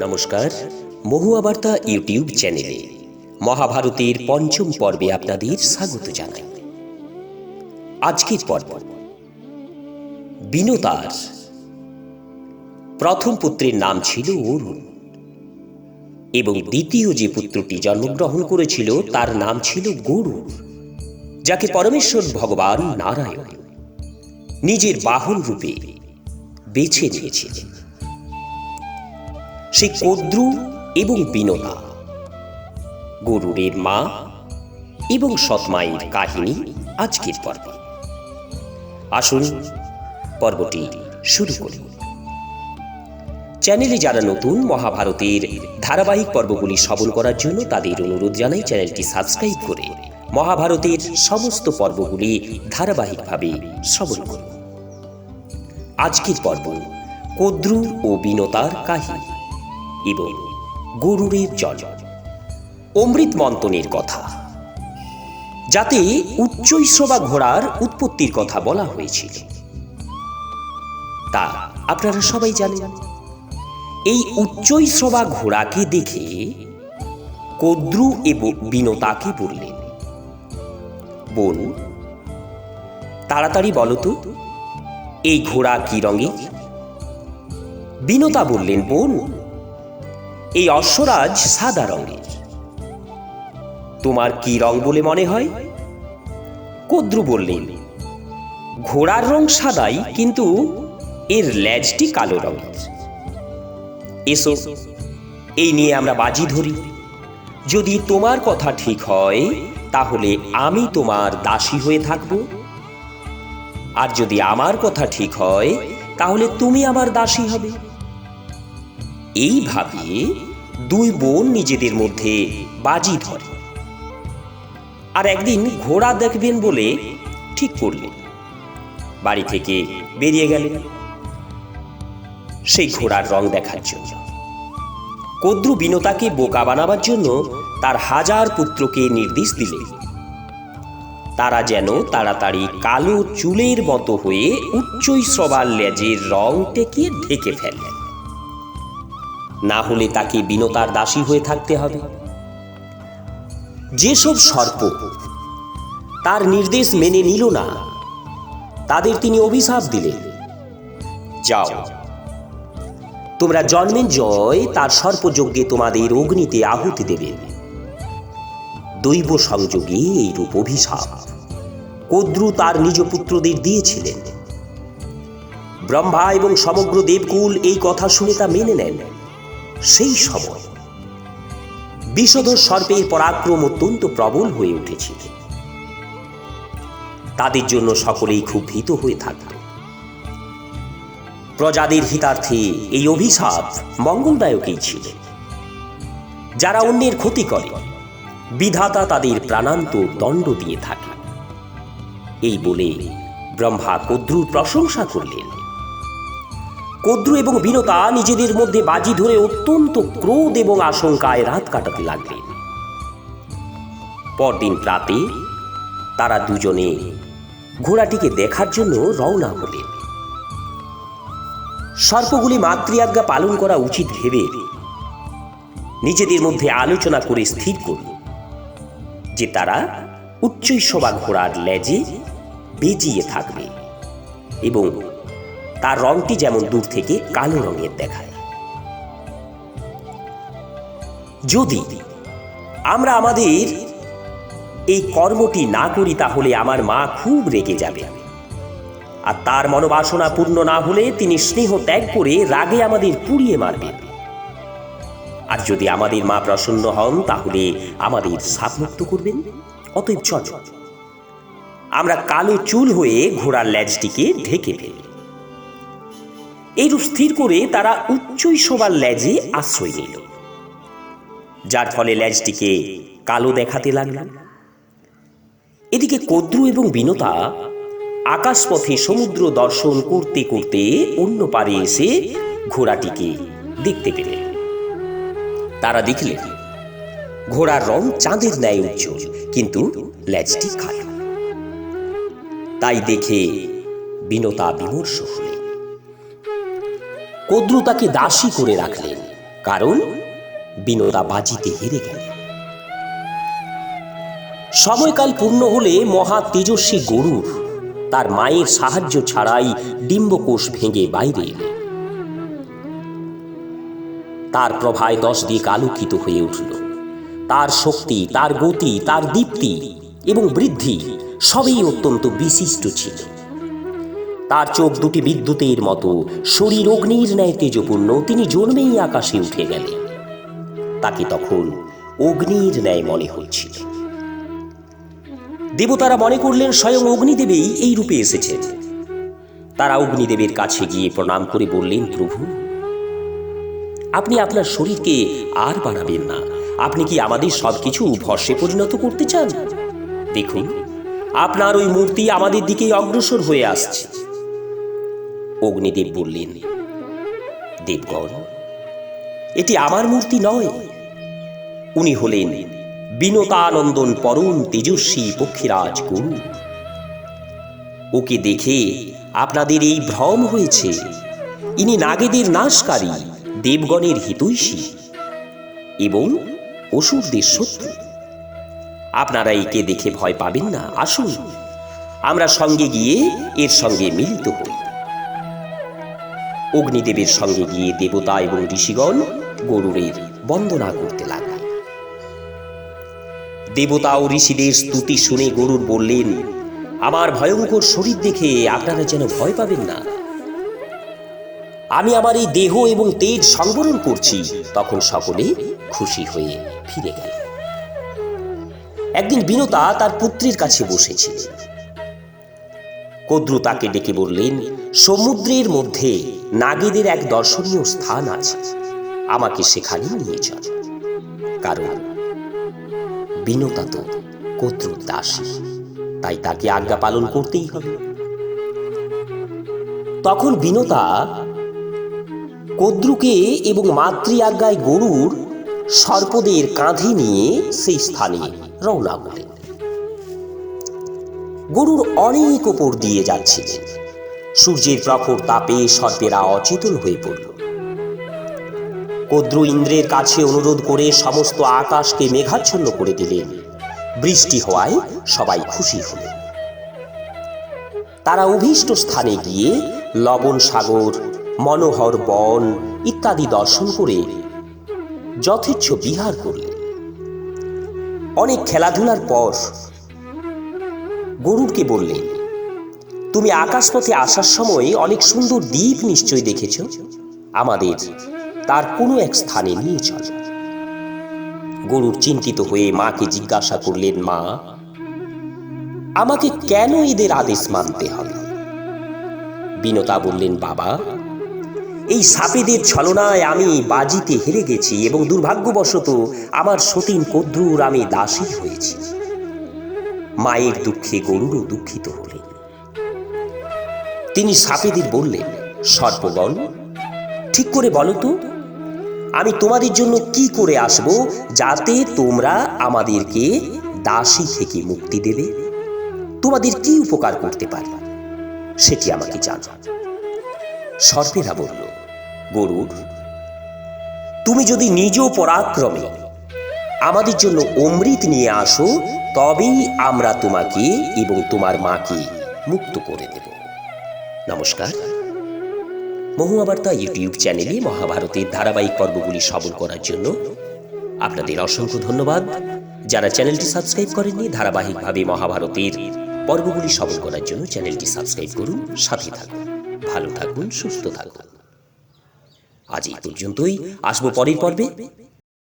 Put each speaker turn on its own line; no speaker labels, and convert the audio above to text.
নমস্কার, মহুয়া বার্তা ইউটিউব চ্যানেলে মহাভারতের পঞ্চম পর্বে আপনাদের স্বাগত জানাই। আজকের পর্ব বিনোদার প্রথম পুত্রের নাম ছিল অরুণ এবং দ্বিতীয় যে পুত্রটি জন্মগ্রহণ করেছিল তার নাম ছিল গরুর যাকে পরমেশ্বর ভগবান নারায়ণ নিজের বাহন রূপে বেছে নিয়েছিলেন। সে কদ্রু এবং বিনোদা গরুরের মা এবং সৎমায়ের কাহিনী আজকের পর্বে। আসুন পর্বটি শুরু করি। চ্যানেলে যারা নতুন, মহাভারতের ধারাবাহিক পর্বগুলি শ্রবণ করার জন্য তাদের অনুরোধ জানাই চ্যানেলটি সাবস্ক্রাইব করে মহাভারতের সমস্ত পর্বগুলি ধারাবাহিকভাবে শ্রবণ করুন। আজকের পর্ব কদ্রু ও বিনতার কাহিনী। এবং গরুরের জল। অমৃত মন্থনের কথা। যাতে উচ্চ উচ্চৈশ্রবা ঘোড়ার উৎপত্তির কথা বলা হয়েছিল। তা আপনারা সবাই জানেন। এই উচ্চ উচ্চৈশ্রবা ঘোড়াকে দেখে কদ্রু এবং বিনতাকে বললেন, বোন, তাড়াতাড়ি বলো তো, এই ঘোড়া কি রঙের? বিনতা বললেন, বোন এই অশ্বরাজ সাদা রঙের। তোমার কি রং বলে মনে হয়? কদ্রু বললেন, ঘোড়ার রং সাদাই, কিন্তু এর ল্যাজটি কালো রঙের। এসো, এই নিয়ে আমরা বাজি ধরি। যদি তোমার কথা ঠিক হয়, তাহলে আমি তোমার দাসী হয়ে থাকব। আর যদি আমার কথা ঠিক হয়, তাহলে তুমি আমার দাসী হবে। এইভাবে দুই বোন নিজেদের মধ্যে বাজি ধরে। আর একদিন ঘোড়া দেখবেন বলে ঠিক করলেন। বাড়ি থেকে বেরিয়ে গেলেন। সেই ঘোড়ার রং দেখার জন্য। কদ্রু বিনতাকে বোকা বানাবার জন্য তার হাজার পুত্রকে নির্দেশ দিলেন। তারা যেন তাড়াতাড়ি কালো চুলের মতো হয়ে উচ্চই সবার লেজের রংটাকে ঢেকে ফেললেন না হলে তাকে বিনতার দাসী হয়ে থাকতে হবে। যেসব সর্প তার নির্দেশ মেনে নিল না, তাদের তিনি অভিশাপ দিলেন। যাও, তোমরা জন্মের জয় তার সর্পযজ্ঞে তোমাদের অগ্নিতে আহুতি দেবে। দৈব সংযোগে এই রূপ অভিশাপ কদ্রু তার নিজ পুত্রদের দিয়েছিলেন। ব্রহ্মা এবং সমগ্র দেবকুল এই কথা শুনে তা মেনে নেন। সেই সময় বিষধর সর্পের পরাক্রম অত্যন্ত প্রবল হয়ে উঠেছিল তাদের জন্য সকলেই খুব ভীত হয়ে থাকত প্রজাদের হিতার্থে এই অভিশাপ মঙ্গলদায়কই ছিল। যারা অন্যের ক্ষতি করে, বিধাতা তাদের প্রাণান্ত দণ্ড দিয়ে থাকে এই বলে ব্রহ্মা কদ্রুর প্রশংসা করলেন। কদ্রু এবং বিনতা নিজেদের মধ্যে বাজি ধরে অত্যন্ত ক্রোধ এবং আশঙ্কায় রাত কাটাতে লাগলেন। পরদিন প্রাতে তারা দুজনে ঘোড়াটিকে দেখার জন্য রওনা হলেন। সর্পগুলি মাতৃআজ্ঞা পালন করা উচিত ভেবে নিজেদের মধ্যে আলোচনা করে স্থির করল যে তারা উচ্চৈশবা ঘোড়ার লেজে বেজিয়ে থাকবে এবং তার রংটি যেমন দূর থেকে কালো রঙের দেখায়। যদি আমরা আমাদের এই কর্মটি না করি, তাহলে আমার মা খুব রেগে যাবে। আর তার মনোবাসনা পূর্ণ না হলে তিনি স্নেহ ত্যাগ করে রাগে আমাদের পুড়িয়ে মারবেন আর যদি আমাদের মা প্রসন্ন হন, তাহলে আমাদের সাপমুক্ত করবেন। অতএব চল, আমরা কালো চুল হয়ে ঘোড়ার ল্যাজটিকে ঢেকে ফেলি। এইরূপ স্থির করে তারা উচ্চই শোবার ল্যাজে আশ্রয় নিল। যার ফলে ল্যাজটিকে কালো দেখাতে লাগল। এদিকে কদ্রু এবং বিনতা আকাশপথে সমুদ্র দর্শন করতে করতে অন্য পারে এসে ঘোড়াটিকে দেখতে পেলেন। তারা দেখলেন, ঘোড়ার রং চাঁদের ন্যায় উজ্জ্বল, কিন্তু ল্যাজটি কালো। তাই দেখে বিনতা বিমর্ষ হলেন। কদ্রু তাকে দাসী করে রাখলেন, কারণ বিনোদা বাজিতে হেরে গেল সময়কাল পূর্ণ হলে মহা তেজস্বী গরুর তার মায়ের সাহায্য ছাড়াই ডিম্বকোষ ভেঙে বাইরে এলো। তার প্রভায় দশ দিক আলোকিত হয়ে উঠল। তার শক্তি, তার গতি, তার দীপ্তি এবং বৃদ্ধি সবই অত্যন্ত বিশিষ্ট ছিল। তার চোখ দুটি বিদ্যুতের মতো। শরীর অগ্নির ন্যায় তেজপূর্ণ। তিনি জন্মেই আকাশে উঠে গেলেন। তাকে তখন অগ্নির ন্যায় মনে হয়েছিল দেবতারা মনে করলেন স্বয়ং অগ্নিদেবেই এই রূপে এসেছেন। তারা অগ্নিদেবের কাছে গিয়ে প্রণাম করে বললেন, প্রভু, আপনি আপনার শরীরকে আর বাড়াবেন না। আপনি কি আমাদের সবকিছু ভস্যে পরিণত করতে চান? দেখুন, আপনার ওই মূর্তি আমাদের দিকেই অগ্রসর হয়ে আসছে। অগ্নিদেব বললেন দেবগণ, এটি আমার মূর্তি নয়। উনি হলেন বিনতানন্দন পরম তেজস্বী পক্ষীরাজ গুরু। ওকে দেখে আপনাদের এই ভ্রম হয়েছে। ইনি নাগেদের নাশকারী, দেবগণের হিতৈষী এবং অসুরদের শত্রু। আপনারা একে দেখে ভয় পাবেন না। আসুন, আমরা সঙ্গে গিয়ে এর সঙ্গে মিলিত হই। অগ্নিদেবের সঙ্গে গিয়ে দেবতা এবং ঋষিগণ গরুরের বন্দনা করতে লাগলেন দেবতা ও ঋষিদের স্তুতি শুনে গরুর বললেন, আমার ভয়ঙ্কর শরীর দেখে আপনারা যেন ভয় পাবেন না। আমি আমার এই দেহ এবং তেজ সংবরণ করছি। তখন সকলে খুশি হয়ে ফিরে গেল। একদিন বিনতা তার পুত্রের কাছে বসেছিল। কদ্রু তাকে ডেকে বললেন সমুদ্রের মধ্যে নাগেদের এক দর্শনীয় স্থান আছে। আমাকে সেখানে নিয়ে চল কারণ বিনতা তো কদ্রুর দাসী। তাই তাকে আজ্ঞা পালন করতেই হবে। তখন বিনতা কদ্রুকে এবং মাতৃ আজ্ঞায় গরুর সর্পদের কাঁধে নিয়ে সেই স্থানে রওনা হলেন। গরুর অনেক ওপর দিয়ে যাচ্ছিলেন। সূর্যের প্রখর তাপে সর্পেরা অচেতন হয়ে পড়ল। কদ্রু ইন্দ্রের কাছে অনুরোধ করে সমস্ত আকাশকে মেঘাচ্ছন্ন করে দিলেন। বৃষ্টি হওয়ায় সবাই খুশি হলেন। তারা অভীষ্ট স্থানে গিয়ে লবণ সাগর, মনোহর বন ইত্যাদি দর্শন করে যথেচ্ছ বিহার করলেন। অনেক খেলাধুলার পর গরুরকে বললেন তুমি আকাশপথে আসার সময় অনেক সুন্দর দ্বীপ নিশ্চয় দেখেছ? আমাদের তার কোনো এক স্থানে নিয়ে চল। গরুর চিন্তিত হয়ে মাকে জিজ্ঞাসা করলেন, মা, আমাকে কেন এদের আদেশ মানতে হবে? বিনতা বললেন, বাবা, এই সাপেদের ছলনায় আমি বাজিতে হেরে গেছি এবং দুর্ভাগ্যবশত আমার সতীন কদ্রুর আমি দাসী হয়েছি। মায়ের দুঃখে গরুরও দুঃখিত হলেন তিনি সাপেদের বললেন, সর্পগণ, ঠিক করে বলো তো, আমি তোমাদের জন্য কি করে আসব যাতে তোমরা আমাদেরকে দাসী থেকে মুক্তি দেবে? তোমাদের কি উপকার করতে পারি? সেটি আমাকে জানো সর্পেরা বলল, গরুর, তুমি যদি নিজ পরাক্রমে আমাদের জন্য অমৃত নিয়ে আসো, তবেই আমরা তোমাকে এবং তোমার মাকে মুক্ত করে দেব। নমস্কার। মহুয়াবার্তা ইউটিউব চ্যানেলে মহাভারতের ধারাবাহিক পর্বগুলি শ্রবণ করার জন্য আপনাদের অসংখ্য ধন্যবাদ। যারা চ্যানেলটি সাবস্ক্রাইব করেননি, ধারাবাহিকভাবে মহাভারতের পর্বগুলি শ্রবণ করার জন্য চ্যানেলটি সাবস্ক্রাইব করুন, সাথে থাকুন, ভালো থাকুন, সুস্থ থাকুন। আজ এই পর্যন্তই। আসব পরের পর্বে।